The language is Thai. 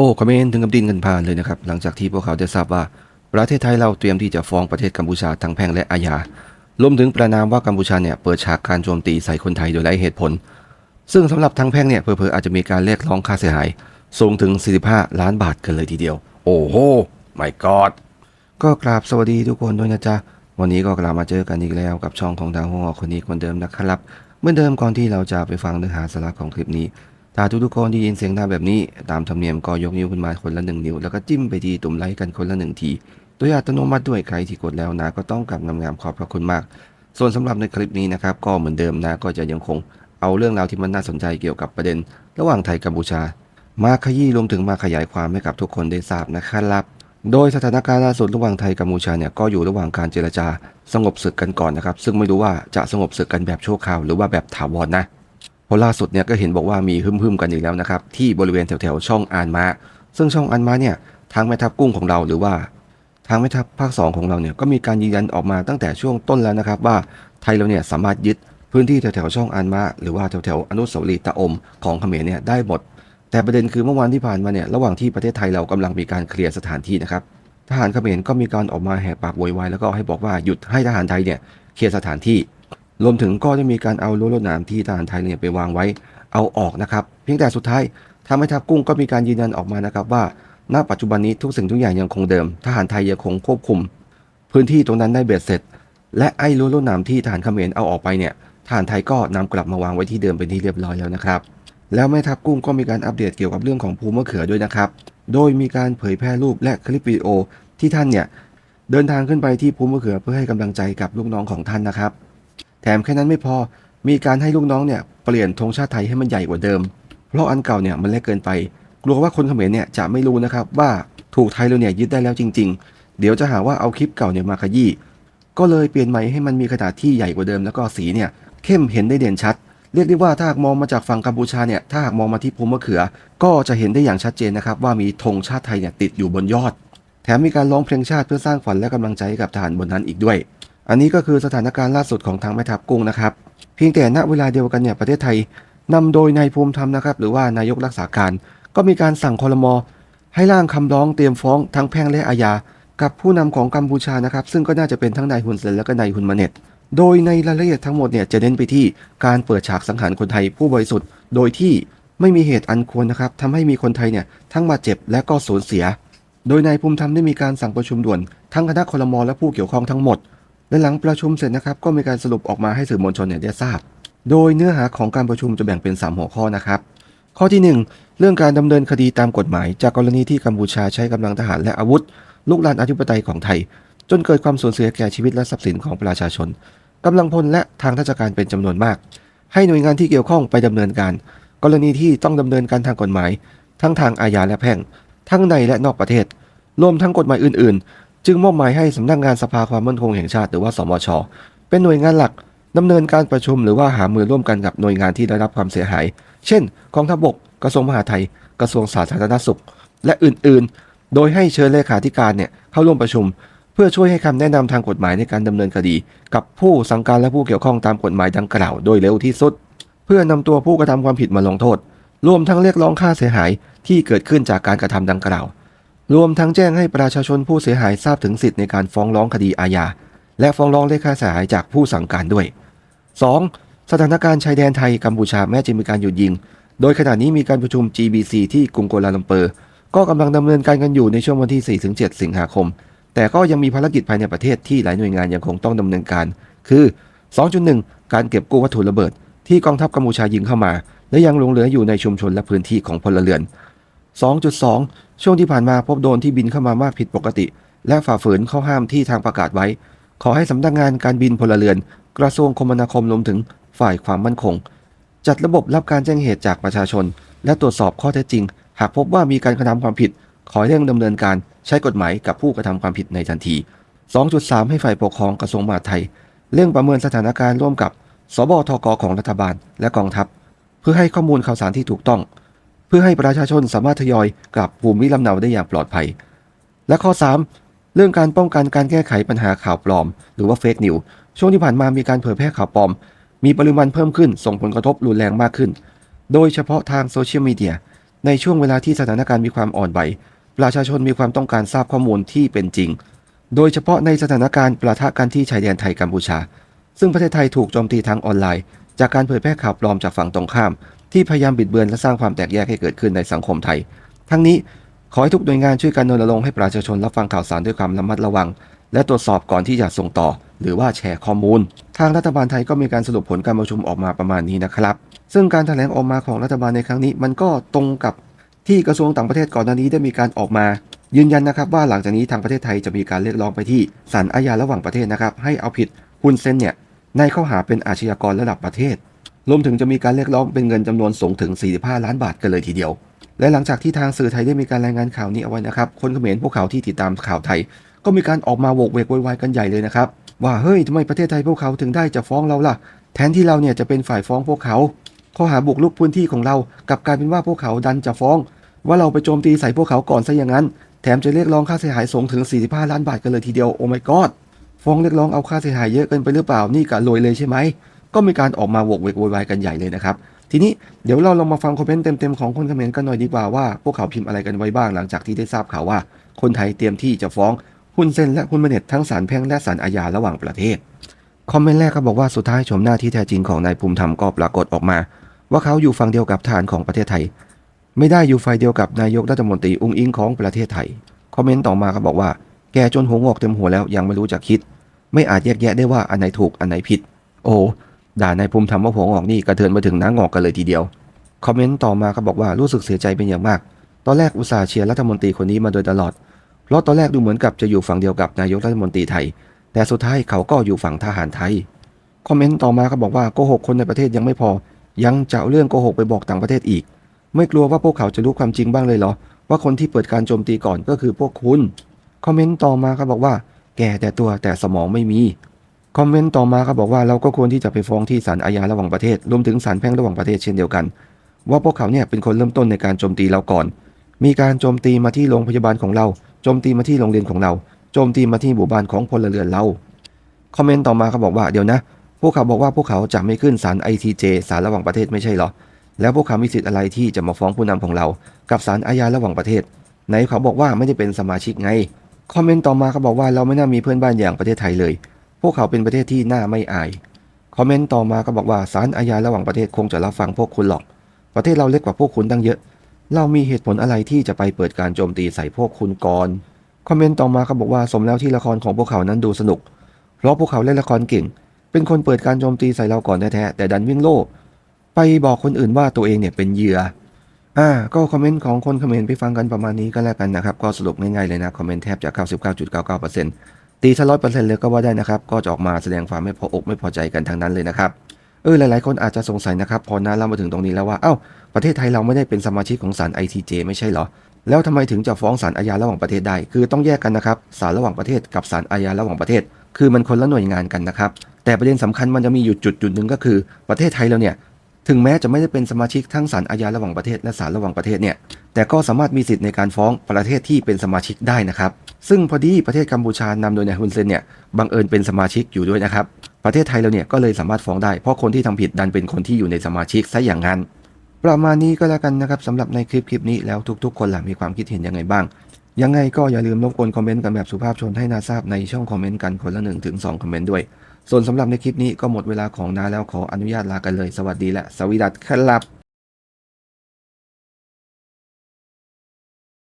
อ้คอมเมนต์ถึงกับดินเงินพานเลยนะครับ หลังจากที่พวกเขาได้ทราบว่า ประเทศไทยเราเตรียมที่จะฟ้องประเทศกัมพูชาทั้งแพ่งและอาญารวมถึงประนามว่ากัมพูชาเนี่ยเปิดฉากการโจมตีใส่คนไทยโดยไร้เหตุผล ซึ่งสำหรับทางแพ่งเนี่ยเผลอๆอาจจะมีการเรียกร้องค่าเสียหายสูงถึง 45 ล้านบาทกันเลยทีเดียว โอ้โห my god ก็กราบสวัสดีทุกคนด้วยนะจ๊ะ วันนี้ก็กลับมาเจอกันอีกแล้วกับช่องของทางหัวคนนี้คนเดิมนะครับ เหมื่อนเดิมก่อนที่เราจะไปฟังเนื้อหาสาระของคลิปนี้ ถ้าทุกๆคนได้ยินเสียงดังแบบนี้ ตามธรรมเนียมก็ยกนิ้วขึ้นมาคนละหนึ่งนิ้ว แล้วก็จิ้มไปที่ตุ่มไลค์กันคนละหนึ่งที โดยอัตโนมัติด้วยใครที่กดแล้วนะ ก็ต้องกลับงามๆขอบพระคุณมาก ส่วนสำหรับในคลิปนี้นะครับ ก็เหมือนเดิมนะก็จะยังคงเอาเรื่องราวที่มันน่าสนใจเกี่ยวกับประเด็น ระหว่างไทยกัมพูชา มาขยี้รวมถึงมาขยายความให้กับทุกคนได้ทราบนะครับโดยสถานการณ์ล่าสุดระหว่างไทยกัมพูชาเนี่ยก็อยู่ระหว่างการเจรจา สงบศึกกันก่อนนะครับ ซึ่งไม่รู้ว่าจะสงบศึกกันแบบชั่วคราวหรือว่าแบบถาวรนะ เพราะล่าสุดเนี่ยก็เห็นบอกว่ามีฮึ่มๆกันอีกแล้วนะครับ ที่บริเวณแถวๆช่องอานมาซึ่งช่องอานมาเนี่ยทางแม่ทัพกุ้งของเราหรือว่า ทางแม่ทัพภาค 2 ของเราเนี่ยก็มีการยืนยันออกมาตั้งแต่ช่วงต้นแล้วนะครับ ว่าไทยเราเนี่ยสามารถยึดพื้นที่แถวๆช่องอานมาหรือว่าแถวๆอนุสาวรีย์ตะอมของเขมรเนี่ยได้หมด แต่ประเด็นคือเมื่อวานที่ผ่านมาเนี่ยระหว่างที่ประเทศไทยเรากำลังมีการเคลียร์สถานที่นะครับทหารเขมรก็มีการออกมาแหกปากโวยวายแล้วก็ให้บอกว่าหยุดให้ทหารไทยเนี่ยเคลียร์สถานที่ รวมถึงก็ได้มีการเอารั้วรวดหนามที่ทหารไทยเนี่ยไปวางไว้เอาออกนะครับ เพียงแต่สุดท้ายทางแม่ทัพกุ้งก็มีการยืนยันออกมานะครับว่า ณ ปัจจุบันนี้ทุกสิ่งทุกอย่างยังคงเดิม ทหารไทยยังคงควบคุม พื้นที่ตรงนั้นได้เบ็ดเสร็จ และไอ้รั้วรวดหนามที่ทหารเขมรเอาออกไปเนี่ยทหารไทยก็นำกลับมาวางไว้ที่เดิมเป็นที่เรียบร้อยแล้วนะครับ แล้วแม่ทัพกุ้งก็มีการอัปเดตเกี่ยวกับเรื่องของภูมะเขือด้วยนะครับ โดยมีการเผยแพร่รูปและคลิปวิดีโอที่ท่านเนี่ยเดินทางขึ้นไปที่ภูมะเขือเพื่อให้กำลังใจกับลูกน้องของท่านนะครับ แถมแค่นั้นไม่พอ มีการให้ลูกน้องเนี่ยเปลี่ยนธงชาติไทยให้มันใหญ่กว่าเดิม เพราะอันเก่าเนี่ยมันเล็กเกินไป กลัวว่าคนเขมรเนี่ยจะไม่รู้นะครับว่าถูกไทยเราเนี่ยยึดได้แล้วจริง ๆ เดี๋ยวจะหาว่าเอาคลิปเก่าเนี่ยมาขยี้ ก็เลยเปลี่ยนใหม่ให้มันมีขนาดที่ใหญ่กว่าเดิม แล้วก็สีเนี่ยเข้มเห็นได้เด่นชัด เรียกได้ว่าถ้าหากมองมาจากฝั่งกัมพูชาเนี่ยถ้าหากมองมาที่ภูมิมะเขือ ก็จะเห็นได้อย่างชัดเจนนะครับว่ามีธงชาติไทยเนี่ยติดอยู่บนยอด แถมมีการร้องเพลงชาติเพื่อสร้างขวัญและกำลังใจให้กับทหารบนนั้นอีกด้วย อันนี้ก็คือสถานการณ์ล่าสุดของทางแม่ทัพกุ้งนะครับ เพียงแต่ณเวลาเดียวกันเนี่ยประเทศไทยนำโดยนายภูมิธรรมนะครับ หรือว่านายกรักษาการ ก็มีการสั่งคอรมอให้ร่างคำร้องเตรียมฟ้องทั้งแพ่งและอาญากับผู้นำของกัมพูชานะครับ ซึ่งก็น่าจะเป็นทั้งนายฮุนเซนและก็นายฮุนมาเน็ตโดยในรายละเอียดทั้งหมดเนี่ยจะเน้นไปที่การเปิดฉากสังหารคนไทยผู้บริสุทธิ์ โดยที่ไม่มีเหตุอันควรนะครับทำให้มีคนไทยเนี่ยทั้งบาดเจ็บและก็สูญเสีย โดยนายภูมิธรรมได้มีการสั่งประชุมด่วน ทั้งคณะคอรมอและผู้เกี่ยวข้องทั้งหมด และหลังประชุมเสร็จนะครับก็มีการสรุปออกมาให้สื่อมวลชนเนี่ยได้ทราบ โดยเนื้อหาของการประชุมจะแบ่งเป็น 3 หัวข้อนะครับ ข้อที่ 1 เรื่องการดำเนินคดีตามกฎหมาย จากกรณีที่กัมพูชาใช้กำลังทหารและอาวุธลุกลานอธิปไตยของไทย จนเกิดความสูญเสียแก่ชีวิตและทรัพย์สินของประชาชนกำลังพลและทางราชการเป็นจำนวนมาก ให้หน่วยงานที่เกี่ยวข้องไปดำเนินการ กรณีที่ต้องดำเนินการทางกฎหมาย ทั้งทางอาญาและแพ่ง ทั้งในและนอกประเทศ รวมทั้งกฎหมายอื่นๆ จึงมอบหมายให้สำนักงานสภาความมั่นคงแห่งชาติหรือว่าสมช เป็นหน่วยงานหลักดำเนินการประชุมหรือว่าหามือร่วมกันกับหน่วยงานที่ได้รับความเสียหาย เช่นกองทัพบก กระทรวงมหาดไทย กระทรวงสาธารณสุข และอื่นๆ โดยให้เชิญเลขาธิการเนี่ยเข้าร่วมประชุม เพื่อช่วยให้คำแนะนำทางกฎหมายในการดำเนินคดี กับผู้สังการและผู้เกี่ยวข้องตามกฎหมายดังกล่าวโดยเร็วที่สุด เพื่อนำตัวผู้กระทำความผิดมาลงโทษ รวมทั้งเรียกร้องค่าเสียหายที่เกิดขึ้นจากการกระทำดังกล่าว รวมทั้งแจ้งให้ประชาชนผู้เสียหายทราบถึงสิทธิในการฟ้องร้องคดีอาญาและฟ้องร้องเรียกค่าเสียหายจากผู้สั่งการด้วย 2. สถานการณ์ชายแดนไทยกัมพูชาแม้จะมีการหยุดยิง โดยขณะนี้มีการประชุม GBC ที่กรุงกัวลาลัมเปอร์ ก็กำลังดำเนินการกันอยู่ในช่วงวันที่ 4-7 สิงหาคม แต่ก็ยังมีภารกิจภายในประเทศที่หลายหน่วยงานยังคงต้องดำเนินการ คือ 2.1 การเก็บกู้วัตถุระเบิด ที่กองทัพกัมพูชายิงเข้ามา และยังหลงเหลืออยู่ในชุมชนและพื้นที่ของพลเรือน 2.2 ช่วงที่ผ่านมาพบโดรนที่บินเข้ามามากผิดปกติ และฝ่าฝืนข้อห้ามที่ทางประกาศไว้ ขอให้สำนักงานการบินพลเรือน กระทรวงคมนาคมรวมถึงฝ่ายความมั่นคง จัดระบบรับการแจ้งเหตุจากประชาชน และตรวจสอบข้อเท็จจริง หากพบว่ามีการกระทำความผิด ขอให้เร่งดำเนินการใช้กฎหมายกับผู้กระทำความผิดในทันที 2.3 ให้ฝ่ายปกครองกระทรวงมหาดไทยเร่งประเมินสถานการณ์ร่วมกับ สบทกของรัฐบาลและกองทัพ เพื่อให้ข้อมูลข่าวสารที่ถูกต้อง เพื่อให้ประชาชนสามารถทยอยกลับภูมิลำเนาได้อย่างปลอดภัย และข้อ 3 เรื่องการป้องกันการแก้ไขปัญหาข่าวปลอม หรือว่าเฟกนิวช่วงที่ผ่านมามีการเผยแพร่ข่าวปลอม มีปริมาณเพิ่มขึ้นส่งผลกระทบรุนแรงมากขึ้น โดยเฉพาะทางโซเชียลมีเดียในช่วงเวลาที่สถานการณ์มีความอ่อนไหวประชาชนมีความต้องการทราบข้อมูลที่เป็นจริง โดยเฉพาะในสถานการณ์ประทะกันที่ชายแดนไทยกัมพูชา ซึ่งประเทศไทยถูกโจมตีทางออนไลน์ จากการเผยแพร่ข่าวปลอมจากฝั่งตรงข้าม ที่พยายามบิดเบือนและสร้างความแตกแยกให้เกิดขึ้นในสังคมไทย ทั้งนี้ขอให้ทุกหน่วยงานช่วยกันรณรงค์ให้ประชาชนรับฟังข่าวสารด้วยความระมัดระวัง และตรวจสอบก่อนที่จะส่งต่อ หรือว่าแชร์ข้อมูล ทางรัฐบาลไทยก็มีการสรุปผลการประชุมออกมาประมาณนี้นะครับ ซึ่งการแถลงออกมาของรัฐบาลในครั้งนี้ มันก็ตรงกับที่กระทรวงต่างประเทศก่อนหน้านี้ได้มีการออกมา ยืนยันนะครับว่าหลังจากนี้ทางประเทศไทยจะมีการเรียกร้องไปที่ศาลอาญาระหว่างประเทศนะครับให้เอาผิดฮุนเซนเนี่ยในข้อหาเป็นอาชญากรระดับประเทศ รวมถึงจะมีการเรียกร้องเป็นเงินจำนวนสูงถึง 45 ล้านบาทกันเลยทีเดียว และหลังจากที่ทางสื่อไทยได้มีการรายงานข่าวนี้เอาไว้นะครับ คนเขมรพวกเขาที่ติดตามข่าวไทย ก็มีการออกมาโวกเวกวายกันใหญ่เลยนะครับ ว่าเฮ้ยทำไมประเทศไทยพวกเขาถึงได้จะฟ้องเราล่ะ แทนที่เราเนี่ยจะเป็นฝ่ายฟ้องพวกเขา ข้อหาบุกรุกพื้นที่ของเรากับกายเป็นว่าพวกเขาดันจะฟ้อง ว่าเราไปโจมตีใส่พวกเขาก่อนซะอย่างนั้น แถมจะเรียกร้องค่าเสียหายสูงถึง 45 ล้านบาทกันเลยทีเดียวโอ้ my god ฟ้องเรียกร้องเอาค่าเสียหายเยอะเกินไปหรือเปล่านี่กะรวยเลยใช่ไหม ก็มีการออกมาโวกเวกโวยวายกันใหญ่เลยนะครับ ทีนี้เดี๋ยวเราลองมาฟังคอมเมนต์เต็มๆของคนเขมรกันหน่อยดีกว่าว่าพวกเขาพิมพ์อะไรกันไว้บ้างหลังจากที่ได้ทราบข่าวว่า คนไทยเตรียมที่จะฟ้องฮุนเซนและฮุนเมเน็ตทั้งศาลแพ่งและศาลอาญาระหว่างประเทศคอมเมนต์แรกก็บอกว่าสุดท้ายชมหน้าที่แท้จริงของนายภูมิธรรมก็ปรากฏออกมา ว่าเขาอยู่ฝั่งเดียวกับทหารของประเทศไทย ไม่ได้อยู่ฝ่ายเดียวกับนายกรัฐมนตรีอุ้งอิงของประเทศไทยคอมเมนต์ต่อมาก็บอกว่า แกจนหัวงอกเต็มหัวแล้วยังไม่รู้จักคิด ไม่อาจแยกแยะได้ว่าอันไหนถูกอันไหนผิด โอ้ ด่านายภูมิธรรมว่าหัวงอกนี่กระเทือนมาถึงน้างอกกันเลยทีเดียว คอมเมนต์ต่อมาก็บอกว่ารู้สึกเสียใจเป็นอย่างมาก ตอนแรกอุตส่าห์เชียร์รัฐมนตรีคนนี้มาโดยตลอด เพราะตอนแรกดูเหมือนกับจะอยู่ฝั่งเดียวกับนายกรัฐมนตรีไทย แต่สุดท้ายเขาก็อยู่ฝั่งทหารไทย คอมเมนต์ต่อมาก็บอกว่าโกหกคนในประเทศยังไม่พอ ยังจะเอาเรื่องโกหกไปบอกต่างประเทศอีก ไม่กลัวว่าพวกเขาจะรู้ความจริงบ้างเลยเหรอ ว่าคนที่เปิดการโจมตีก่อนก็คือพวกคุณ คอมเมนต์ต่อมาก็บอกว่า แก่แต่ตัวแต่สมองไม่มี คอมเมนต์ต่อมาก็บอกว่าเราก็ควรที่จะไปฟ้องที่ศาลอาญาระหว่างประเทศรวมถึงศาลแพ่งระหว่างประเทศเช่นเดียวกัน ว่าพวกเขาเนี่ยเป็นคนเริ่มต้นในการโจมตีเราก่อน มีการโจมตีมาที่โรงพยาบาลของเราโจมตีมาที่โรงเรียนของเราโจมตีมาที่หมู่บ้านของพลเรือนเราคอมเมนต์ต่อมาเขาบอกว่าเดี๋ยวนะ พวกเขาบอกว่าพวกเขาจะไม่ขึ้นศาล ITJ ศาลระหว่างประเทศไม่ใช่เหรอแล้วพวกเขามีสิทธิ์อะไรที่จะมาฟ้องผู้นำของเรา กับศาลอาญาระหว่างประเทศไหนเขาบอกว่าไม่ได้เป็นสมาชิกไงคอมเมนต์ต่อมาเขาบอกว่าเราไม่น่ามีเพื่อนบ้านอย่างประเทศไทยเลย พวกเขาเป็นประเทศที่น่าไม่อาย คอมเมนต์ต่อมาก็บอกว่าศาลอาญาระหว่างประเทศคงจะรับฟังพวกคุณหรอก ประเทศเราเล็กกว่าพวกคุณตั้งเยอะ เรามีเหตุผลอะไรที่จะไปเปิดการโจมตีใส่พวกคุณก่อน คอมเมนต์ต่อมาเขาบอกว่าสมแล้วที่ละครของพวกเขานั้นดูสนุก เพราะพวกเขาเล่นละครเก่ง เป็นคนเปิดการโจมตีใส่เราก่อนแท้ๆแต่ดันวิ่งโล่ ไปบอกคนอื่นว่าตัวเองเนี่ยเป็นเหยื่ออ่าก็คอมเมนต์ของคนคอมเมนต์ไปฟังกันประมาณนี้ก็แล้วกันนะครับ ก็สรุปง่ายๆเลยนะ คอมเมนต์แทบจะ 99.99% ตีซะร้อยเปอร์เซ็นต์เลยก็ว่าได้นะครับก็จะออกมาแสดงความไม่พออกไม่พอใจกันทั้งนั้นเลยนะครับเออหลายๆ คนอาจจะสงสัยนะครับพอน้าเล่ามาถึงตรงนี้แล้วว่า เอ้า ประเทศไทยเราไม่ได้เป็นสมาชิกของศาล ITJ ไม่ใช่เหรอ แล้วทำไมถึงจะฟ้องศาลอาญาระหว่างประเทศได้ คือต้องแยกกันนะครับศาลระหว่างประเทศกับศาลอาญาระหว่างประเทศ คือมันคนละหน่วยงานกันนะครับ แต่ประเด็นสำคัญมันจะมีอยู่จุดจุดหนึ่งก็คือ ประเทศไทยเราเนี่ย ถึงแม้จะไม่ได้เป็นสมาชิกทั้งศาลอาญาระหว่างประเทศและศาลระหว่างประเทศเนี่ย แต่ก็สามารถมีสิทธิ์ในการฟ้องประเทศที่เป็นสมาชิกได้นะครับ ซึ่งพอดีประเทศกัมพูชานำโดยนายฮุนเซนเนี่ยบังเอิญเป็นสมาชิกอยู่ด้วยนะครับ ประเทศไทยเราเนี่ยก็เลยสามารถฟ้องได้ เพราะคนที่ทำผิดดันเป็นคนที่อยู่ในสมาชิกซะอย่างนั้น ประมาณนี้ก็แล้วกันนะครับสำหรับในคลิปคลิปนี้แล้วทุก ๆ คนล่ะมีความคิดเห็นยังไงบ้าง ยังไงก็อย่าลืมรบกวนคอมเมนต์กันแบบสุภาพชนให้นาทราบในช่องคอมเมนต์กันคนละ1ถึง2คอมเมนต์ด้วย ส่วนสำหรับในคลิปนี้ก็หมดเวลาของนาแล้วขออนุญาตลากันเลย สวัสดีและสวีดัสครับ